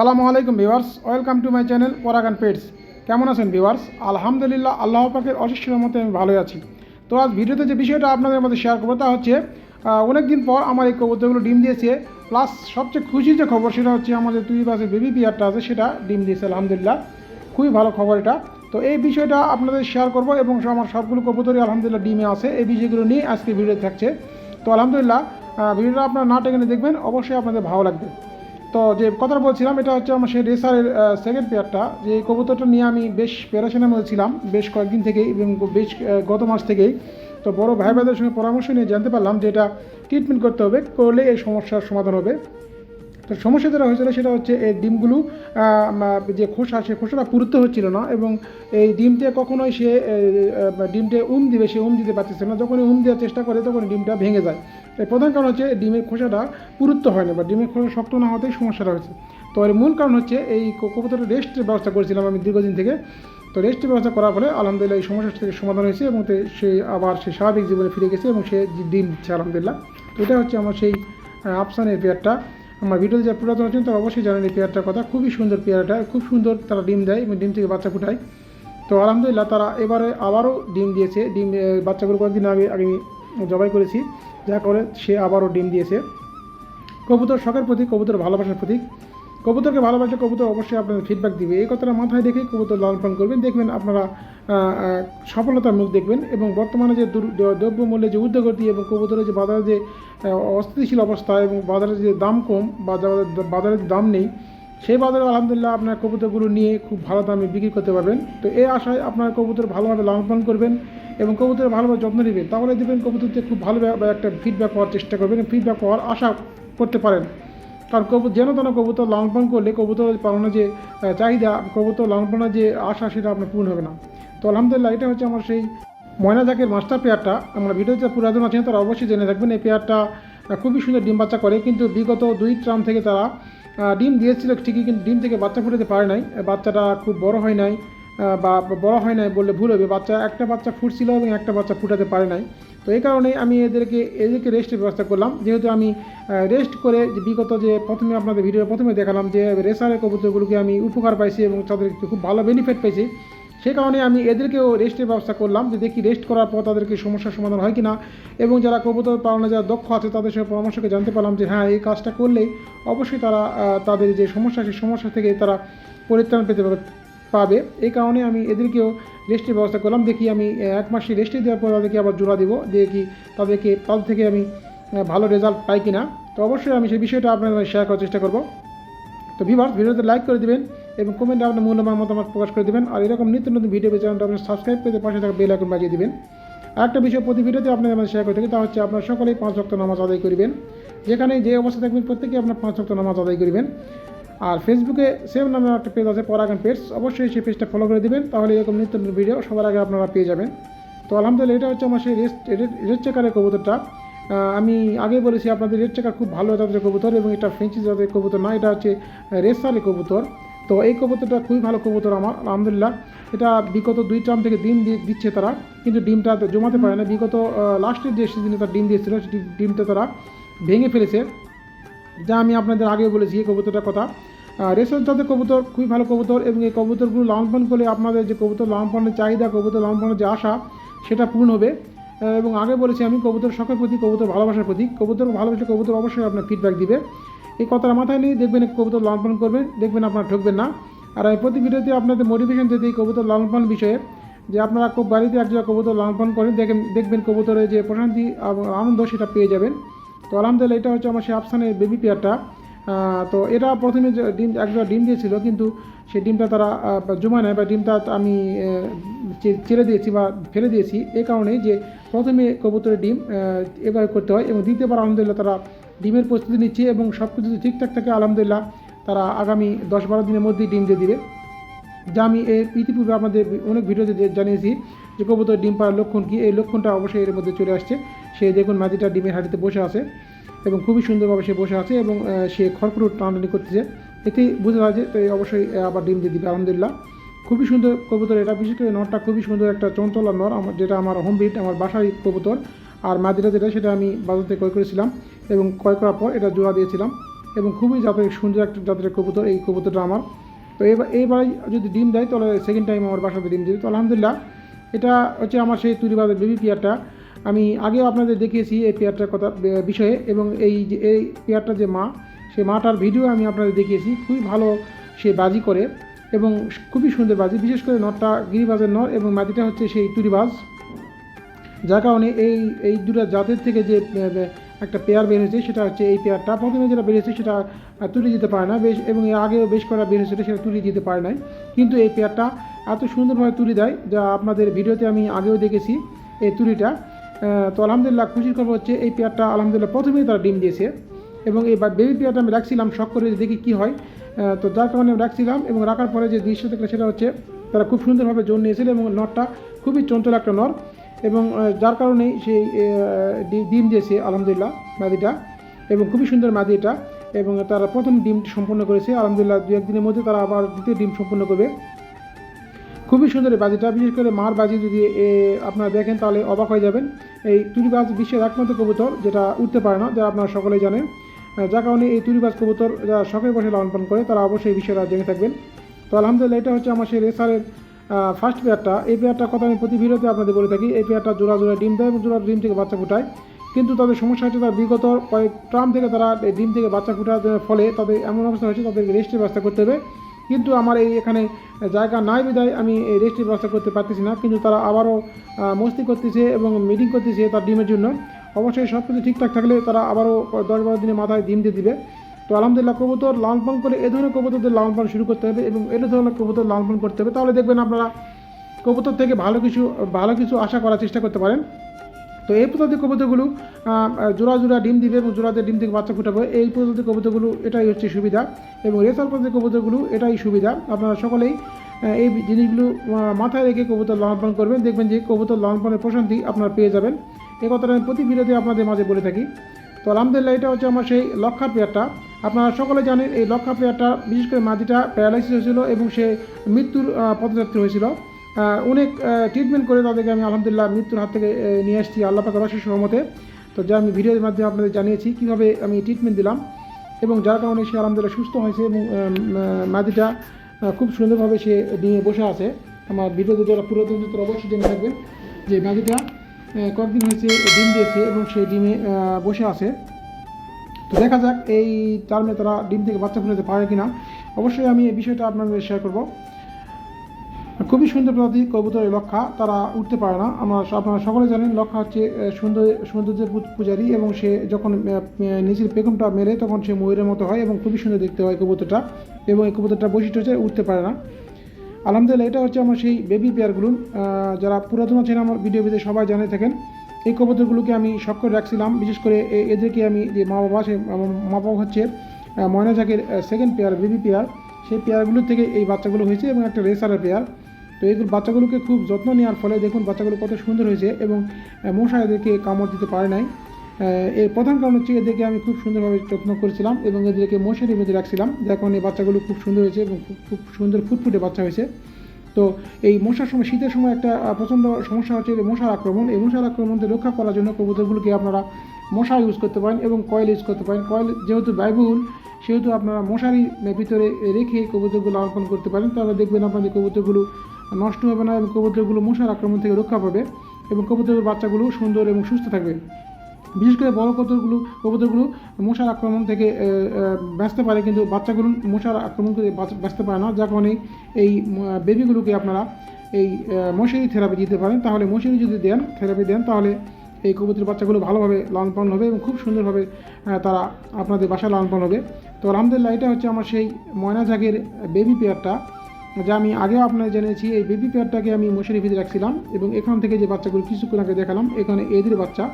সালামু আলাইকুম viewers, welcome to my channel Paragon Pets. কেমন আছেন ভিউয়ার্স? আলহামদুলিল্লাহ, আল্লাহ পাকের অশেষ মতে আমি ভালোই আছি। তো আজ ভিডিওতে যে বিষয়টা আপনাদের মধ্যে শেয়ার করব তা হচ্ছে অনেক দিন পর আমার এই কবুতরগুলো ডিম দিয়েছে প্লাস সবচেয়ে খুশির যে খবর সেটা হচ্ছে আমাদের দুই বাসে বেবি পিয়ারটা আছে, সেটা ডিম দিয়েছে, আলহামদুলিল্লাহ। খুবই ভালো খবর এটা। তো এই বিষয়টা আপনাদের শেয়ার করব এবং আমার সবগুলো কবুতরই আলহামদুলিল্লাহ ডিমে আছে। এই বিষয়গুলো নিয়ে আজকে ভিডিও থাকছে। তো আলহামদুলিল্লাহ ভিডিওটা আপনারা না টেনে দেখবেন, অবশ্যই আপনাদের ভালো লাগবে। তো যে কথাটা বলছিলাম, এটা হচ্ছে আমার সেই রেসারের সেকেন্ড পেয়ারটা যে কবুতরটা নিয়ে আমি বেশ প্যারাশনের মধ্যে ছিলাম বেশ কয়েকদিন থেকেই এবং বেশ গত মাস থেকেই। তো বড় ভাই ভাইদের সঙ্গে পরামর্শ নিয়ে জানতে পারলাম যে এটা ট্রিটমেন্ট করতে হবে, করলে এই সমস্যার সমাধান হবে। তো সমস্যা যেটা হয়েছিল সেটা হচ্ছে এই ডিমগুলো যে খোসা, সে খোসাটা পুরুত্ব হচ্ছিল না এবং এই ডিমটা কখনোই সে ডিমটা উম দিবে, সে উম দিতে পারতেছে না। যখনই উম দেওয়ার চেষ্টা করে তখন ডিমটা ভেঙে যায়। এর প্রধান কারণ হচ্ছে ডিমের খোসাটা পুরুত্ব হয় না বা ডিমের খোসা শক্ত না হতেই সমস্যাটা হয়েছে। তো এর মূল কারণ হচ্ছে এই কবুতরের রেস্টের ব্যবস্থা করেছিলাম আমি দীর্ঘদিন থেকে। তো রেস্টের ব্যবস্থা করার ফলে আলহামদুলিল্লাহ এই সমস্যা থেকে সমাধান হয়েছে এবং সে আবার সে স্বাভাবিক জীবনে ফিরে গেছে এবং সে ডিম দিচ্ছে আলহামদুলিল্লাহ। তো এটা হচ্ছে আমার সেই আফসানের পেয়ারটা। আমার ভিডিওতে যা পুরাতন আছেন তারা অবশ্যই জানেন এই পেয়ারটার কথা। খুবই সুন্দর পেয়ারটা, খুব সুন্দর তারা ডিম দেয় এবং ডিম থেকে বাচ্চা ফুটায়। তো আলহামদুলিল্লাহ তারা এবারে আবারও ডিম দিয়েছে। ডিম বাচ্চাগুলো কয়েকদিন আগে আগে আমি জবাই করেছি, যা করে সে আবারও ডিম দিয়েছে। কবুতর শখের প্রতীক, কবুতর ভালোবাসার প্রতীক। কবুতরকে ভালোবাসলে কবুতর অবশ্যই আপনাদের ফিডব্যাক দিবে। এই কথাটা মাথায় রেখে কবুতর লালন পালন করবেন। দেখবেন আপনারা সফলতার মুখ দেখবেন এবং বর্তমানে যে দ্রব্যমূল্যে যে ঊর্ধ্বগতি এবং কবুতরের যে বাজারে যে অস্থিতিশীল অবস্থা এবং বাজারে যে দাম কম বাজারে বাজারে যে দাম নেই সেই বাজারে আলহামদুলিল্লাহ আপনার কবুতরগুলো নিয়ে খুব ভালো দামে বিক্রি করতে পারবেন। তো এই আশায় আপনার কবুতর ভালোভাবে লালন পালন করবেন এবং কবুতরের ভালোভাবে যত্ন নেবেন। তাহলে দেখবেন কবুতরতে খুব ভালো একটা ফিডব্যাক পাওয়ার চেষ্টা করবেন ফিডব্যাক পাওয়ার আশা করতে পারেন। কারণ কবুতর, যেন তেন কবুতর লালন পালন করলে কবুতর পালনের যে চাহিদা, কবুতর লালন পালনের যে আশা সেটা আপনার পূর্ণ হবে না। তো আলহামদুলিল্লাহ এটা হচ্ছে আমার সেই ময়না জাকের মাস্টার পেয়ারটা। আমরা ভিডিওতে পুরাতন আছেন তারা অবশ্যই জেনে রাখবেন। এই পেয়ারটা খুবই সুন্দর ডিম বাচ্চা করে। কিন্তু বিগত দুই ট্রাম থেকে তারা ডিম দিয়েছিল ঠিকই, কিন্তু ডিম থেকে বাচ্চা ফুটাতে পারে নাই। বাচ্চাটা খুব বড় হয় নাই বা বড় হয় নাই বললে ভুল হবে। বাচ্চা, একটা বাচ্চা ফুটছিল এবং একটা বাচ্চা ফুটাতে পারে নাই। তো এই কারণে আমি এদেরকে এদেরকে রেস্টের ব্যবস্থা করলাম। যেহেতু আমি রেস্ট করে বিগত যে প্রথমে আপনাদের ভিডিও প্রথমে দেখালাম যে রেসারের কবুতরগুলোকে আমি উপকার পাইছি এবং তাদেরকে খুব ভালো বেনিফিট পেয়েছি সেই কারণে আমি এদেরকেও রেস্টের ব্যবস্থা করলাম যে দেখি রেস্ট করার পর তাদেরকে সমস্যার সমাধান হয় কি না এবং যারা কবুতর পালনে যারা দক্ষ আছে, তাদের সঙ্গে পরামর্শকে জানতে পারলাম যে হ্যাঁ এই কাজটা করলেই অবশ্যই তারা তাদের যে সমস্যা, সেই সমস্যা থেকে তারা পরিত্রাণ পেতে পাবে এই কারণে আমি এদেরকেও রেস্টের ব্যবস্থা করলাম। দেখি আমি এক মাসে রেস্টে দেওয়ার পর তাদেরকে আবার জোড়া দেবো দেখি তাদেরকে তাদের থেকে আমি ভালো রেজাল্ট পাই কিনা। তো অবশ্যই আমি সেই বিষয়টা আপনাদের শেয়ার করার চেষ্টা করব। তো ভিভার্স ভিডিওতে লাইক করে দিবেন এবং কমেন্টে আপনার মূল্যবান মতামত প্রকাশ করে দেবেন। আর এরকম নিত্য নতুন ভিডিও চ্যানেলটা আপনার সাবস্ক্রাইব করে পাশে থাকা বেল আইকন বাজিয়ে দেবেন। একটা বিষয় প্রতি ভিডিওতে আপনাদের মধ্যে শেয়ার করে থাকি তা হচ্ছে আপনার সকলেই পাঁচ রক্ত নামাজ আদায় করবেন। যেখানে যে অবস্থা থাকবেন প্রত্যেকেই আপনার পাঁচ রক্ত নামাজ আদায় করবেন। আর ফেসবুকে সেম নামে একটা পেজ আছে পরাগান পেজ অবশ্যই সেই পেজটা ফলো করে দিবেন, তাহলে এরকম নিত্য নতুন ভিডিও সবার আগে আপনারা পেয়ে যাবেন। তো আলহামদুলিল্লাহ, এটা হচ্ছে আমার সেই রেস্ট রেড চেকারের কবুতরটা। আমি আগে বলেছি, আপনাদের রেড চেকার খুব ভালো জাতের কবুতর এবং এটা ফ্রেঞ্চি জাতের কবুতর না, এটা হচ্ছে রেসালি কবুতর। তো এই কবুতরটা খুবই ভালো কবুতর আমার, আলহামদুলিল্লাহ। এটা বিগত দুই ট্রাম থেকে ডিম দিচ্ছে তারা, কিন্তু ডিমটা জমাতে পারে না। বিগত লাস্টের যে সিজনে তার ডিম দিয়েছিল সেই ডিমটা তারা ভেঙে ফেলেছে। যা আমি আপনাদের আগে বলেছি এই কবুতরটার কথা। রেসের জাতের কবুতর, খুবই ভালো কবুতর, এবং এই কবুতরগুলো লালন করলে আপনাদের যে কবুতর লালন চাহিদা, কবুতর লালন যে আশা, সেটা পূর্ণ হবে। এবং আগে বলেছি আমি কবুতর শখের প্রতি, কবুতর ভালোবাসার প্রতি। কবুতর ভালোবাসলে কবুতর অবশ্যই আপনার ফিডব্যাক দিবে। এই কথাটা মাথায় নিয়ে দেখবেন কবুতর লালন পালন করবেন, দেখবেন আপনারা ঠকবেন না। আর আমি প্রতি ভিডিওতে আপনাদের মোটিভেশন দিতে এই কবুতর লালন পালন বিষয়ে, যে আপনারা খুব বাড়িতে একজন কবুতর লালন পালন করেন, দেখেন, দেখবেন কবুতরের যে প্রশান্তি আনন্দ সেটা পেয়ে যাবেন। তো আলহামদুলিল্লাহ এটা হচ্ছে আমার সেই আফসানের বেবি পেয়ারটা। তো এটা প্রথমে ডিম একজোড়া ডিম দিয়েছিল, কিন্তু সেই ডিমটা তারা জমা নেয় বা ডিমটা আমি ছেড়ে দিয়েছি বা ফেলে দিয়েছি। এ কারণে যে প্রথমে কবুতরের ডিম এবার করতে হয় এবং দ্বিতীয়বার আলহামদুলিল্লাহ তারা ডিমের প্রস্তুতি নিচ্ছে এবং সব কিছু ঠিকঠাক থাকে, আলহামদুলিল্লাহ, তারা আগামী দশ বারো দিনের মধ্যেই ডিম দিয়ে দিবে। যা আমি এর ইতিপূর্বে আমাদের অনেক ভিডিওতে জানিয়েছি যে কবুতর ডিম পাড়ার লক্ষণ কী? এই লক্ষণটা অবশ্যই এর মধ্যে চলে আসছে। সে দেখুন মাটিটা ডিমের হাঁড়িতে বসে আছে এবং খুবই সুন্দরভাবে সে বসে আছে এবং সে খড়খড় টানাটানি করতেছে। এতেই বোঝা যায় যে তো অবশ্যই আবার ডিম দিয়ে দিবে। আলহামদুলিল্লাহ। খুবই সুন্দর কবুতর এটা। বিশেষ করে নরটা খুবই সুন্দর একটা চঞ্চলা নর, আমার যেটা আমার হোম বিট আমার বাসায় কবুতর। আর মাদিটা যেটা, সেটা আমি বাজার থেকে ক্রয় করেছিলাম। এবং ক্রয় করার পর এটা জোড়া দিয়েছিলাম এবং খুবই জাতের সুন্দর একটা জাতের কবুতর, এই কবুতরটা আমার। তো এবার এইবারে যদি ডিম দেয়, তাহলে সেকেন্ড টাইম আমার বাসাতে ডিম দিবে। তো আলহামদুলিল্লাহ, এটা হচ্ছে আমার সেই তুরিবাদের বেবি পেয়ারটা। আমি আগেও আপনাদের দেখিয়েছি এই পেয়ারটার কথা বিষয়ে এবং এই যে, এই পেয়ারটা যে মা সেই মাটার ভিডিও আমি আপনাদের দেখিয়েছি। খুবই ভালো সে বাজি করে এবং খুবই সুন্দর বাজি। বিশেষ করে নটটা গিরিবাজের নর এবং মাদিটা হচ্ছে সেই তুরিবাজ যার কারণে এই এই দুটা জাতের থেকে যে একটা পেয়ার বের হয়েছে সেটা হচ্ছে এই পেয়ারটা প্রথমে যেটা বেরিয়েছে সেটা তুলে যেতে পারে না, বেশ, এবং এর আগেও বেশ করা বের হয়েছিল সেটা তুলে যেতে পারে নাই। কিন্তু এই পেয়ারটা এত সুন্দরভাবে তুলে দেয়, যা আপনাদের ভিডিওতে আমি আগেও দেখেছি এই তুলিটা। তো আলহামদুলিল্লাহ খুশির খবর হচ্ছে, এই পেয়ারটা আলহামদুলিল্লাহ প্রথমেই তারা ডিম দিয়েছে। এবং এই বেবি পেয়ারটা আমি রাখছিলাম, শখ করে দেখি কী হয়। তো যার কারণে আমি রাখছিলাম, এবং রাখার পরে যে দৃশ্য দেখলে, সেটা হচ্ছে তারা খুব সুন্দরভাবে জোর নিয়েছিল এবং নটটা খুবই চঞ্চল একটা নর এবং যার কারণেই সেই ডিম দিয়েছে, আলহামদুলিল্লাহ, মাদিটা। এবং খুবই সুন্দর মাদি এটা এবং তারা প্রথম ডিম সম্পূর্ণ করেছে, আলহামদুলিল্লাহ, দু একদিনের মধ্যে তারা আবার দ্বিতীয় ডিম সম্পূর্ণ করবে। খুবই সুন্দর এই বাজিটা, বিশেষ করে মার বাজি যদি আপনারা দেখেন তাহলে অবাক হয়ে যাবেন। এই তুরিবাজ বিশ্বের একমাত্র কবুতর যেটা উঠতে পারে না, যা আপনারা সকলেই জানেন। যার কারণে এই তুরিবাজ কবুতর যারা শখের বসে লালন পালন করে, তারা অবশ্যই এই জেনে থাকবেন। তো আলহামদুলিল্লাহ, এটা হচ্ছে আমার সেই রেসারের ফার্স্ট পেয়ারটা এই পেয়ারটার কথা আমি প্রতি ভিডিওতে আপনাদের বলে থাকি, এই পেয়ারটা জোড়া জোড়া ডিম দেয় এবং জোড়া ডিম থেকে বাচ্চা ফুটায়। কিন্তু তাদের সমস্যা হচ্ছে তারা বিগত কয়েক ট্রাম থেকে তারা ডিম থেকে বাচ্চা ফোটার ফলে তাদের এমন অবস্থা হয়েছে, তাদেরকে রেস্টের ব্যবস্থা করতে হবে। কিন্তু আমার এই এখানে জায়গা নাই বিদায় আমি এই রেস্টের ব্যবস্থা করতে পারতেছি না। কিন্তু তারা আবারও মস্তি করতেছে এবং মিটিং করতেছে তার ডিমের জন্য। অবশ্যই সব কিছু ঠিকঠাক থাকলে তারা আবারও দশ বারো দিনের মাথায় ডিম দিয়ে দিবে। তো আলহামদুলিল্লাহ কবুতর লালন পালন করে এ ধরনের কবুতরদের লালন পালন শুরু করতে হবে এবং এ ধরনের কবুতর লালন পালন করতে হবে। তাহলে দেখবেন আপনারা কবুতর থেকে ভালো কিছু ভালো কিছু আশা করার চেষ্টা করতে পারেন। তো এই প্রজাতির কবুতরগুলো জোড়া জোড়া ডিম দিবে এবং জোড়াতে ডিম থেকে বাচ্চা ফুটাবে। এই প্রজাতির কবুতরগুলো, এটাই হচ্ছে সুবিধা। এবং রেসার প্রজাতির কবুতরগুলো, এটাই সুবিধা। আপনারা সকলেই এই জিনিসগুলো মাথায় রেখে কবুতর লালন পালন করবেন। দেখবেন যে কবুতর লালন পালনের প্রশান্তি আপনারা পেয়ে যাবেন। এই কথাটা আমি প্রতি ভিডিওতে আপনাদের মাঝে বলে থাকি। তো আলহামদুলিল্লাহ, এটা হচ্ছে আমার সেই লক্ষার পেয়ারটা। আপনারা সকলে জানেন এই লক্ষা পেয়ারটা বিশেষ করে মাদিটা প্যারালাইসিস হয়েছিল এবং সে মৃত্যুর আহ, পথযাত্রী হয়েছিল। অনেক ট্রিটমেন্ট করে তাদেরকে আমি আলহামদুলিল্লাহ মৃত্যুর হাত থেকে নিয়ে আসছি আল্লাহ পাকের অশেষ সহমতে তো যা আমি ভিডিওর মাধ্যমে আপনাদের জানিয়েছি কীভাবে আমি ট্রিটমেন্ট দিলাম এবং যার কারণে সে আলহামদুলিল্লাহ সুস্থ হয়েছে এবং মাদিটা খুব সুন্দরভাবে সে ডিমে বসে আছে। আমার ভিডিওতে যারা পুরাতন তারা অবশ্যই জেনে থাকবেন যে মাদিটা কয়েকদিন হয়েছে ডিম দিয়েছে এবং সেই ডিমে বসে আছে। তো দেখা যাক এই টার্মে তারা ডিম থেকে বাচ্চা ফুটাতে পারে কিনা। অবশ্যই আমি এই বিষয়টা আপনাদের শেয়ার করব। খুবই সুন্দর প্রজাতি কবুতরের লক্ষা, তারা উঠতে পারে না। আমরা আপনারা সকলে জানেন, লক্ষা হচ্ছে সুন্দর, সৌন্দর্যের পূজারী এবং সে যখন নিজের পেখমটা মেরে তখন সে ময়ূরের মতো হয় এবং খুবই সুন্দর দেখতে হয় কবুতরটা এবং এই কবুতরটা বৈশিষ্ট্য হচ্ছে উঠতে পারে না। আলহামদুলিল্লাহ, এটা হচ্ছে আমার সেই বেবি পেয়ারগুলো যারা পুরাতন আছেন আমার ভিডিও ভিডিও সবাই জানে থাকেন এই কবুতরগুলোকে আমি শখ করে রাখছিলাম। বিশেষ করে এদেরকে আমি যে মা বাবা সে মা বাবা হচ্ছে ময়না জাকের সেকেন্ড পেয়ার বেবি পেয়ার সেই পেয়ারগুলোর থেকে এই বাচ্চাগুলো হয়েছে এবং একটা রেসারের পেয়ার তো এইগুলো বাচ্চাগুলোকে খুব যত্ন নেওয়ার ফলে দেখুন বাচ্চাগুলো কত সুন্দর হয়েছে এবং মশা এদেরকে কামড় দিতে পারে নাই। এর প্রধান কারণ হচ্ছে এদেরকে আমি খুব সুন্দরভাবে যত্ন করেছিলাম এবং এদেরকে মশারির মধ্যে রাখছিলাম। যার কারণে এই বাচ্চাগুলো খুব সুন্দর হয়েছে এবং খুব খুব সুন্দর ফুটফুটে বাচ্চা হয়েছে। তো এই মশার সময়, শীতের সময় একটা প্রচণ্ড সমস্যা হচ্ছে মশার আক্রমণ। এই মশার আক্রমণ থেকে রক্ষা করার জন্য কবুতরগুলোকে আপনারা মশা ইউজ করতে পারেন এবং কয়েল ইউজ করতে পারেন। কয়েল যেহেতু ব্যয়বহুল, সেহেতু আপনারা মশারি ভিতরে রেখে কবুতরগুলো আহ্বান করতে পারেন। তাহলে দেখবেন আপনাদের কবুতরগুলো নষ্ট হবে না এবং কবুতরগুলো মশার আক্রমণ থেকে রক্ষা পাবে এবং কবুতরের বাচ্চাগুলো সুন্দর এবং সুস্থ থাকবে। বিশেষ করে বড় কবুতরগুলো কবুতরগুলো মশার আক্রমণ থেকে বাঁচতে পারে, কিন্তু বাচ্চাগুলো মশার আক্রমণ থেকে বাঁচ- বাঁচতে পারে না। যার কারণে এই বেবিগুলোকে আপনারা এই মশারি থেরাপি দিতে পারেন। তাহলে মশারি যদি দেন, থেরাপি দেন, তাহলে এই কবুতরের বাচ্চাগুলো ভালোভাবে লালন পালন হবে এবং খুব সুন্দরভাবে তারা আপনাদের বাসায় লালন পালন হবে। তো আলহামদুলিল্লাহ, এটা হচ্ছে আমার সেই ময়না জাগের বেবি পেয়ারটা, যা আমি আগেও আপনাদের জেনেছি এই বেবি পেয়ারটাকে আমি মশারি ভিতরে রাখছিলাম এবং এখান থেকে যে বাচ্চাগুলো কিছুক্ষণ আগে দেখালাম, এখানে এদের বাচ্চা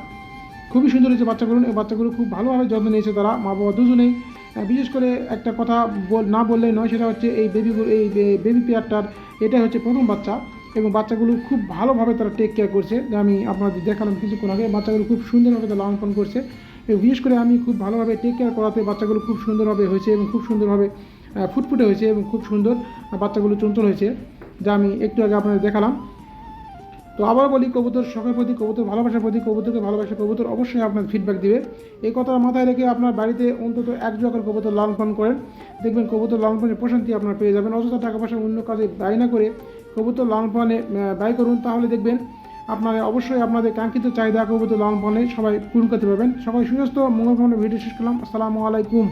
খুবই সুন্দর হয়েছে বাচ্চাগুলো। এই বাচ্চাগুলো খুব ভালোভাবে যত্ন নিয়েছে তারা মা বাবা দুজনেই বিশেষ করে একটা কথা না বললেই নয়, সেটা হচ্ছে এই বেবি এই বেবি পেয়ারটার, এটাই হচ্ছে প্রথম বাচ্চা। এবং বাচ্চাগুলো খুব ভালোভাবে তারা টেক কেয়ার করছে। আমি আপনাদের দেখালাম কিছুক্ষণ আগে, বাচ্চাগুলো খুব সুন্দরভাবে তারা লালন করছে। বিশেষ করে আমি খুব ভালোভাবে টেক কেয়ার করাতে বাচ্চাগুলো খুব সুন্দরভাবে হয়েছে এবং খুব সুন্দরভাবে ফুটফুটে হয়েছে এবং খুব সুন্দর বাচ্চাগুলো চঞ্চল হয়েছে। যা আমি একটু আগে আপনাদের দেখালাম। তো আবার বলি, কবুতর শখের প্রতি, কবুতর ভালোবাসার প্রতি, কবুতরকে ভালোবাসে কবুতর অবশ্যই আপনার ফিডব্যাক দিবে। এই কথা মাথায় রেখে আপনার বাড়িতে অন্তত এক জোয়াকার কবুতর লালন করেন। দেখবেন কবুতর লালন প্রশান্তি আপনার পেয়ে যাবেন। অযথা টাকা পয়সা অন্য কাজে ব্যয় না করে কবুতর লালন ব্যয় করুন। তাহলে দেখবেন আপনারা অবশ্যই আপনাদের কাঙ্ক্ষিত চাহিদা কবুতর লালন সবাই পূরণ করতে পারবেন। সবাই সুস্বাস্থ্য মঙ্গলকামনা ভিডিও শেষ করলাম। আসসালামু আলাইকুম।